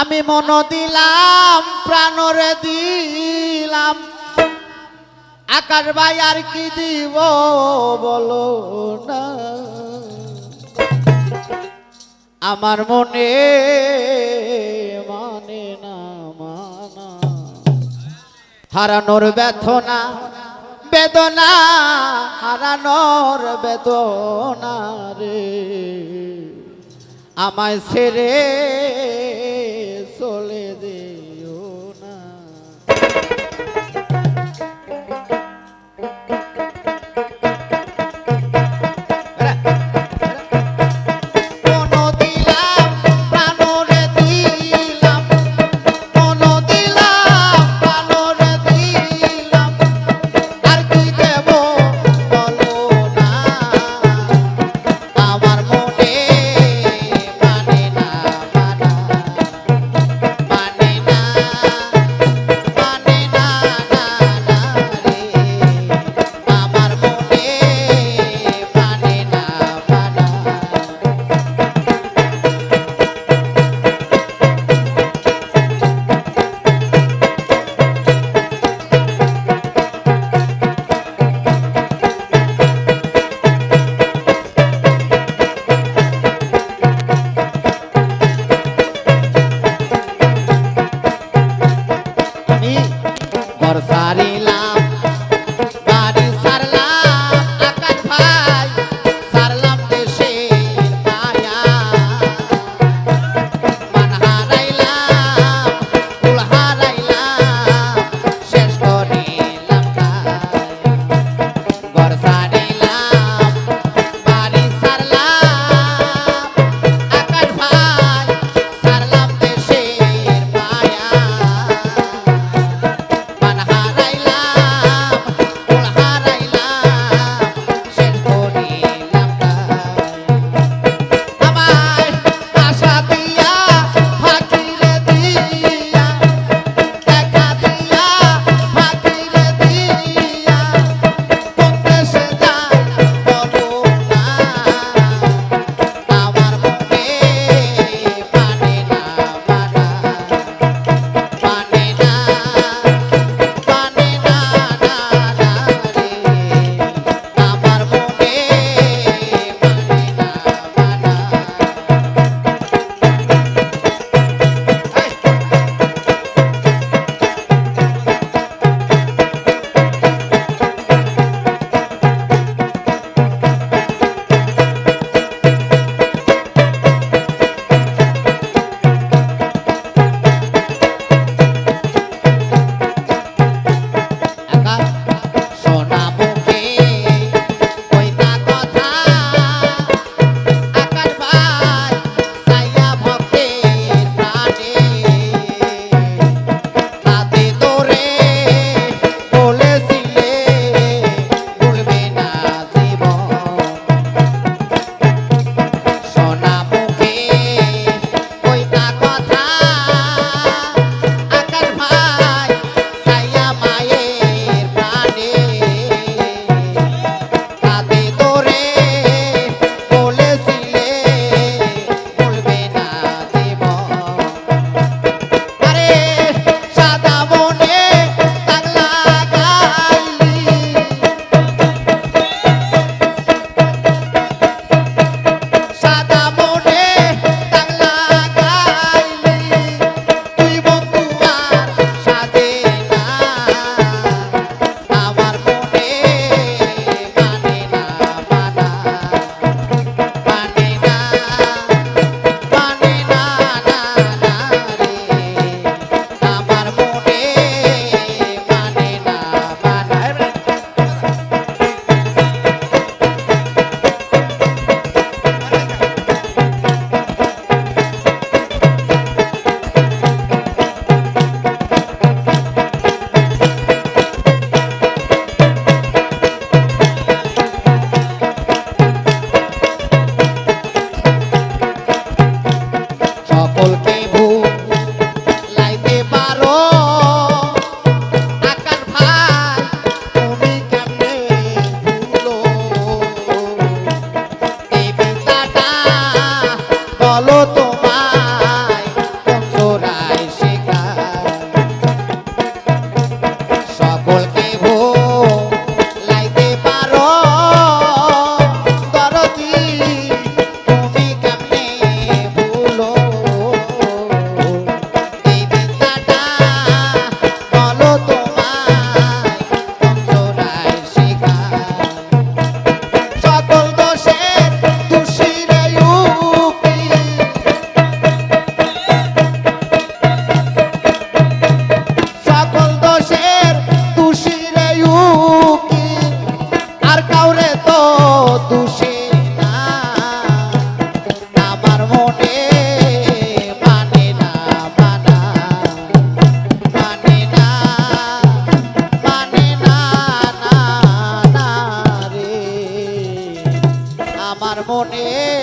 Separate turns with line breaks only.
আমি মন দিলাম, প্রাণরে দিলাম। আকার ভাই আর কি দিব বলো না। আমার মনে মানে না, মানা। হারানোর বেথনা বেদনা, হারানোর বেদনা রে। আমায় ছেড়ে porque মনে